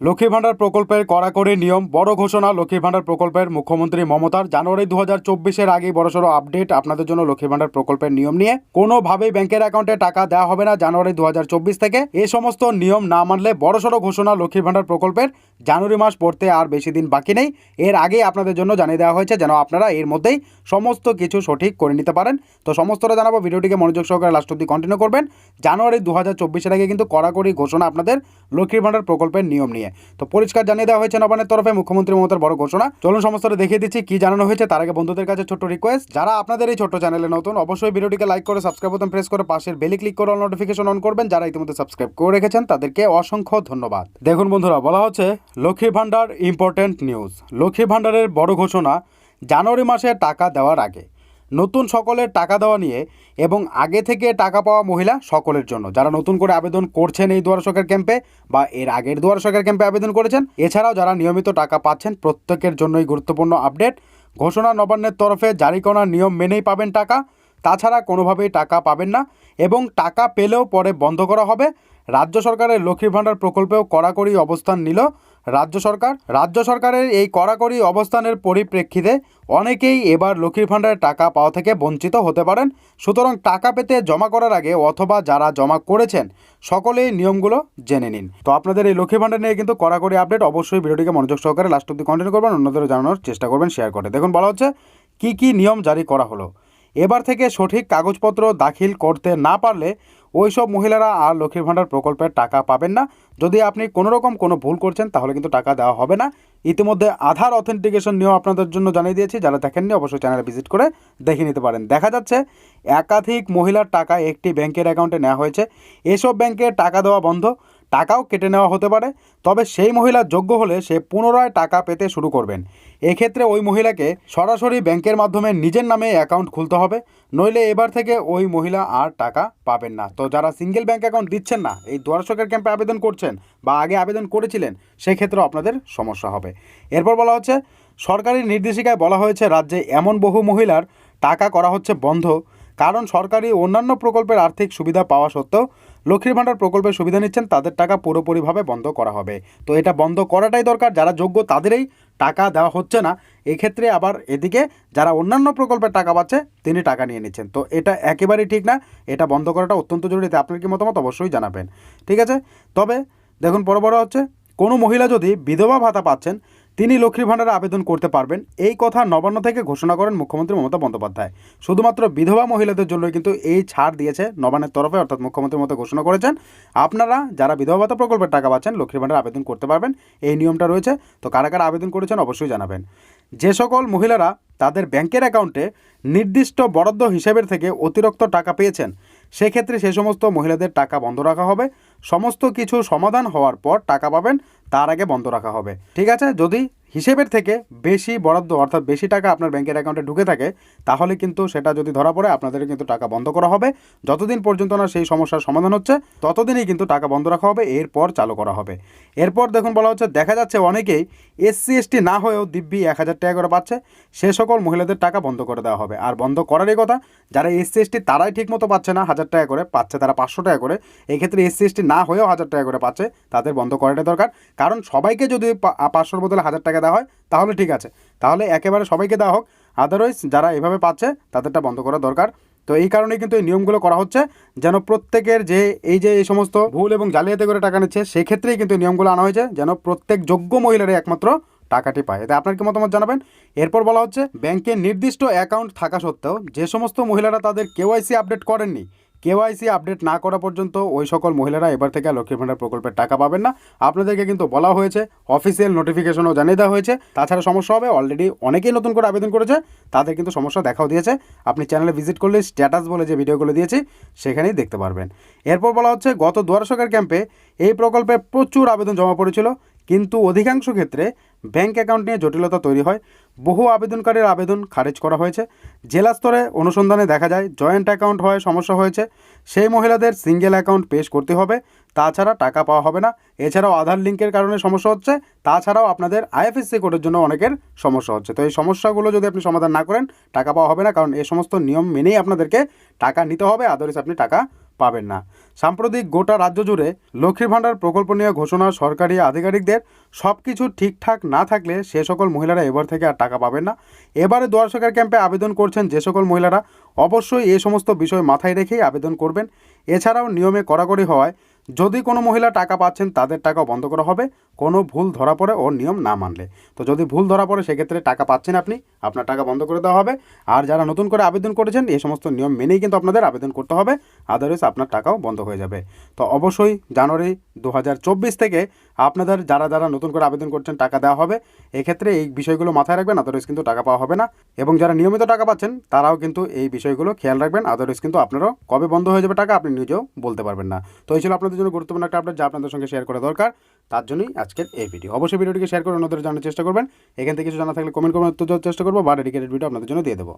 লক্ষ্মী ভাণ্ডার প্রকল্পের কড়াকড়ি নিয়ম, বড় ঘোষণা লক্ষ্মী ভাণ্ডার প্রকল্পের মুখ্যমন্ত্রী মমতার। জানুয়ারি দু হাজার চব্বিশের আগেই বড়সড় আপডেট। আপনাদের জন্য লক্ষ্মী ভাণ্ডার প্রকল্পের নিয়ম নিয়ে কোনোভাবেই ব্যাংকের অ্যাকাউন্টে টাকা দেওয়া হবে না জানুয়ারি দু হাজার চব্বিশ থেকে। এ সমস্ত নিয়ম না মানলে বড়সড় ঘোষণা লক্ষ্মী ভাণ্ডার প্রকল্পের জানুয়ারি মাস পড়তে আর বেশি দিন বাকি নেই। এর আগেই আপনাদের জন্য জানিয়ে দেওয়া হয়েছে যেন আপনারা এর মধ্যেই সমস্ত কিছু সঠিক করে নিতে পারেন। তো সমস্তটা জানাব, ভিডিওটিকে মনোযোগ সহকারে লাস্ট অব্দি কন্টিনিউ করবেন। জানুয়ারি দু হাজার চব্বিশের আগে কিন্তু কড়াকড়ি ঘোষণা আপনাদের লক্ষ্মীর ভাণ্ডার প্রকল্পের নিয়ম নিয়ে। তো পরিষ্কার জানিয়ে দেওয়া হয়েছে নবানের তরফে মুখ্যমন্ত্রী মমতার বড় ঘোষণা। চলুন সমস্তটা দেখিয়ে দিচ্ছি কি জানানো হয়েছে, তার আগে বন্ধুদের কাছে ছোট্ট রিকোয়েস্ট যারা আপনাদের এই ছোট্ট চ্যানেলে নতুন, অবশ্যই ভিডিওটিকে লাইক করে সাবস্ক্রাইব বোতাম প্রেস করে, পাশের বেলি ক্লিক করে নোটিফিকেশন অন করবেন, যারা ইতিমধ্যে সাবস্ক্রাইব করে রেখেছেন, তাদেরকে অসংখ্য ধন্যবাদ। দেখুন বন্ধুরা, বলা হচ্ছে লক্ষ্মী ভাণ্ডার ইম্পর্টেন্ট নিউজ লক্ষ্মী ভাণ্ডারের বড় ঘোষণা, জানুয়ারি মাসে টাকা দেওয়ার আগে। নতুন সকলের টাকা দেওয়া নিয়ে এবং আগে থেকে টাকা পাওয়া মহিলা সকলের জন্য। যারা নতুন করে আবেদন করছেন এই দুয়ার সরকার ক্যাম্পে বা এর আগের দুয়ার সরকার ক্যাম্পে আবেদন করেছেন, এছাড়াও যারা নিয়মিত টাকা পাচ্ছেন, প্রত্যেকের জন্যই গুরুত্বপূর্ণ আপডেট। ঘোষণা নবান্নের তরফে জারি করা নিয়ম মেনেই পাবেন টাকা, তাছাড়া কোনোভাবেই টাকা পাবেন না এবং টাকা পেলেও পরে বন্ধ করা হবে। রাজ্য সরকারের লক্ষ্মীর ভাণ্ডার প্রকল্পেও কড়াকড়ি অবস্থান নিল রাজ্য সরকার। রাজ্য সরকারের এই কড়াকড়ি অবস্থানের পরিপ্রেক্ষিতে অনেকেই এবার লক্ষ্মীর ভাণ্ডারের টাকা পাওয়া থেকে বঞ্চিত হতে পারেন। সুতরাং টাকা পেতে জমা করার আগে অথবা যারা জমা করেছেন, সকলেই নিয়মগুলো জেনে নিন। তো আপনাদের এই লক্ষ্মী ভাণ্ডার নিয়ে কিন্তু কড়াকড়ি আপডেট অবশ্যই ভিডিওটিকে মনোযোগ সহকারে লাস্ট অব্দি কন্টিনিউ করবেন। অন্যদেরও জানানোর চেষ্টা করবেন শেয়ার করে দেখুন বলা হচ্ছে, কী কী নিয়ম জারি করা হলো? এবার থেকে সঠিক কাগজপত্র দাখিল করতে না পারলে ওই সব মহিলারা আর লক্ষ্মীর ভাণ্ডার প্রকল্পের টাকা পাবেন না। যদি আপনি কোনো রকম কোনো ভুল করছেন, তাহলে কিন্তু টাকা দেওয়া হবে না। ইতিমধ্যে আধার অথেন্টিকেশন নিয়েও আপনাদের জন্য জানিয়ে দিয়েছি। যারা দেখেননি, অবশ্যই চ্যানেলে ভিজিট করে দেখে নিতে পারেন। দেখা যাচ্ছে, একাধিক মহিলার টাকা একটি ব্যাংকের অ্যাকাউন্টে নেওয়া হয়েছে। এসব ব্যাংকে টাকা দেওয়া বন্ধ। টাকাও কেটে নেওয়া হতে পারে, তবে সেই মহিলা যোগ্য হলে সে পুনরায় টাকা পেতে শুরু করবেন। এক্ষেত্রে ওই মহিলাকে সরাসরি ব্যাংকের মাধ্যমে নিজের নামে অ্যাকাউন্ট খুলতে হবে, নইলে এবার থেকে ওই মহিলা আর টাকা পাবেন না। তো যারা সিঙ্গেল ব্যাংক অ্যাকাউন্ট দিচ্ছেন না, এই দুয়ার ক্যাম্পে আবেদন করছেন বা আগে আবেদন করেছিলেন, সেক্ষেত্রেও আপনাদের সমস্যা হবে। এরপর বলা হচ্ছে, সরকারি নির্দেশিকায় বলা হয়েছে, রাজ্যে এমন বহু মহিলার টাকা করা হচ্ছে বন্ধ কারণ সরকারি অন্যান্য প্রকল্পের আর্থিক সুবিধা পাওয়া সত্ত্বেও লক্ষ্মীর ভাণ্ডার প্রকল্পের সুবিধা নিচ্ছেন, তাদের টাকা পুরোপুরিভাবে বন্ধ করা হবে। তো এটা বন্ধ করাটাই দরকার, যারা যোগ্য তাদেরই টাকা দেওয়া হচ্ছে না। এক্ষেত্রে আবার এদিকে যারা অন্যান্য প্রকল্পের টাকা পাচ্ছে, তিনি টাকা নিয়ে নিচ্ছেন। তো এটা একেবারেই ঠিক না, এটা বন্ধ করাটা অত্যন্ত জরুরি আপনার কি মতামত? অবশ্যই জানাবেন। ঠিক আছে? তবে দেখুন, বড় বড় হচ্ছে, কোনো মহিলা যদি বিধবা ভাতা পাচ্ছেন তিনি লক্ষ্মীর ভাণ্ডারে আবেদন করতে পারবেন। এই কথা নবান্ন থেকে ঘোষণা করেন মুখ্যমন্ত্রী মমতা বন্দ্যোপাধ্যায়। শুধুমাত্র বিধবা মহিলাদের জন্য কিন্তু এই ছাড় দিয়েছে নবান্নের তরফে, অর্থাৎ মুখ্যমন্ত্রী মতো ঘোষণা করেছেন। আপনারা যারা বিধবা ভাতা প্রকল্পের টাকা পাচ্ছেন, লক্ষ্মীর ভাণ্ডারে আবেদন করতে পারবেন। এই নিয়মটা রয়েছে। তো কারা কারা আবেদন করেছেন অবশ্যই জানাবেন। যে সকল মহিলারা তাদের ব্যাংকের অ্যাকাউন্টে নির্দিষ্ট বরাদ্দ হিসেবের থেকে অতিরিক্ত টাকা পেয়েছেন সেক্ষেত্রে সে সমস্ত মহিলাদের টাকা বন্ধ রাখা হবে। সমস্ত কিছু সমাধান হওয়ার পর টাকা পাবেন, তার আগে বন্ধ রাখা হবে। ঠিক আছে? যদি হিসেবের থেকে বেশি বরাদ্দ, অর্থাৎ বেশি টাকা আপনার ব্যাংকের অ্যাকাউন্টে ঢুকে থাকে, তাহলে কিন্তু সেটা যদি ধরা পড়ে আপনাদের কিন্তু টাকা বন্ধ করা হবে। যতদিন পর্যন্ত না সেই সমস্যার সমাধান হচ্ছে, ততদিনই কিন্তু টাকা বন্ধ রাখা হবে, এরপর চালু করা হবে। এরপর দেখুন বলা হচ্ছে, দেখা যাচ্ছে অনেকেই এসসি এসটি না হয়েও দিব্যি এক হাজার টাকা করে পাচ্ছে, সে সকল মহিলাদের টাকা বন্ধ করে দেওয়া হবে। আর বন্ধ করারই কথা, যারা এসসি এসটি তারাই ঠিক মতো পাচ্ছে না, হাজার টাকা করে পাচ্ছে, তারা পাঁচশো টাকা করে এই ক্ষেত্রে এসসি এসটি না হয়েও হাজার টাকা করে পাচ্ছে, তাদের বন্ধ করাটাই দরকার। কারণ সবাইকে যদি পাঁচশোর বদলে হাজার টাকা দেওয়া হয়, তাহলে ঠিক আছে। তাহলে একেবারে সবাইকে দেওয়া হোক। আদারওয়াইজ যারা এভাবে পাচ্ছে, তাদেরটা বন্ধ করা দরকার। তো এই কারণে কিন্তু এই নিয়মগুলো করা হচ্ছে, যেন প্রত্যেকের যে এই যে এই সমস্ত ভুল এবং জালিয়াতি করে টাকা নিচ্ছে সেক্ষেত্রেই কিন্তু নিয়মগুলো আনা হয়েছে, যেন প্রত্যেক যোগ্য মহিলারই একমাত্র টাকাটি পায়। এতে আপনার কি মতামত জানাবেন? এরপর বলা হচ্ছে, ব্যাংকে নির্দিষ্ট অ্যাকাউন্ট থাকা সত্ত্বেও যে সমস্ত মহিলারা তাদের কেওয়াইসি আপডেট করেননি কেওয়াইসি আপডেট না করা পর্যন্ত ওই সকল মহিলারা এবার থেকে লক্ষ্মী ভাণ্ডার প্রকল্পের টাকা পাবেন না। আপনাদেরকে কিন্তু বলা হয়েছে অফিসিয়াল নোটিফিকেশনও জানিয়ে দেওয়া হয়েছে। তাছাড়া সমস্যা হবে অলরেডি অনেকেই নতুন করে আবেদন করেছে, তাদের কিন্তু সমস্যা দেখাও দিয়েছে। আপনি চ্যানেলে ভিজিট করলে স্ট্যাটাস বলে যে ভিডিওগুলো দিয়েছি, সেখানেই দেখতে পারবেন। এরপর বলা হচ্ছে, গত দুয়ার ক্যাম্পে এই প্রকল্পে প্রচুর আবেদন জমা পড়েছিল। কিন্তু অধিকাংশ ক্ষেত্রে ব্যাংক অ্যাকাউন্ট নিয়ে জটিলতা তৈরি হয়। বহু আবেদনকারীর আবেদন খারিজ করা হয়েছে। জেলা স্তরে অনুসন্ধানে দেখা যায়, জয়েন্ট অ্যাকাউন্ট হয় সমস্যা হয়েছে। সেই মহিলাদের সিঙ্গেল অ্যাকাউন্ট পেশ করতে হবে, তাছাড়া টাকা পাওয়া হবে না। এছাড়াও আধার লিঙ্কের কারণে সমস্যা হচ্ছে, তাছাড়াও আপনাদের আইএফএসসি কোডের জন্য অনেকের সমস্যা হচ্ছে। তো এই সমস্যাগুলো যদি আপনি সমাধান না করেন, টাকা পাওয়া হবে না, কারণ এই সমস্ত নিয়ম মেনেই আপনাদেরকে টাকা নিতে হবে। আদারওয়াইজ আপনি টাকা পাবেন না। সাম্প্রতিক গোটা রাজ্য জুড়ে লক্ষ্মীর ভাণ্ডার প্রকল্প নিয়ে ঘোষণা সরকারি আধিকারিকদের সব কিছু ঠিকঠাক না থাকলে সে সকল মহিলারা এবার থেকে আর টাকা পাবেন না। এবারে দুয়ার সরকার ক্যাম্পে আবেদন করছেন যে সকল মহিলারা, অবশ্যই এ সমস্ত বিষয় মাথায় রেখেই আবেদন করবেন। এছাড়াও নিয়মে কড়াকড়ি হওয়ায় যদি কোনো মহিলা টাকা পাচ্ছেন, তাদের টাকা বন্ধ করা হবে। কোনো ভুল ধরা পড়ে ও নিয়ম না মানলে। তো যদি ভুল ধরা পড়ে, সেক্ষেত্রে টাকা পাচ্ছেন আপনি, আপনার টাকা বন্ধ করে দেওয়া হবে। আর যারা নতুন করে আবেদন করেছেন এই সমস্ত নিয়ম মেনেই কিন্তু আপনাদের আবেদন করতে হবে। আদারওয়াইজ আপনার টাকাও বন্ধ হয়ে যাবে। তো অবশ্যই জানুয়ারি দু হাজার চব্বিশ থেকে আপনাদের যারা যারা নতুন করে আবেদন করছেন, টাকা দেওয়া হবে। এক্ষেত্রে এই বিষয়গুলো মাথায় রাখবেন আদারওয়াইজ কিন্তু টাকা পাওয়া হবে না। এবং যারা নিয়মিত টাকা পাচ্ছেন, তারাও কিন্তু এই বিষয়গুলো খেয়াল রাখবেন আদারওয়াইজ কিন্তু আপনারও কবে বন্ধ হয়ে যাবে টাকা আপনি নিজেও বলতে পারবেন না। তো এই ছিল আপনাদের জন্য গুরুত্বপূর্ণ একটা আপডেট যা আপনাদের সঙ্গে শেয়ার করা দরকার। তার জন্যই আজকের এই ভিডিও অবশ্যই ভিডিওটিকে শেয়ার করে অন্যদের জানার চেষ্টা করবেন। এখান থেকে কিছু জানা থাকলে কমেন্ট করবেন, উত্তর দেওয়ার চেষ্টা করব বা ডেডিকেটেড ভিডিও আপনাদের জন্য দিয়ে দেবো।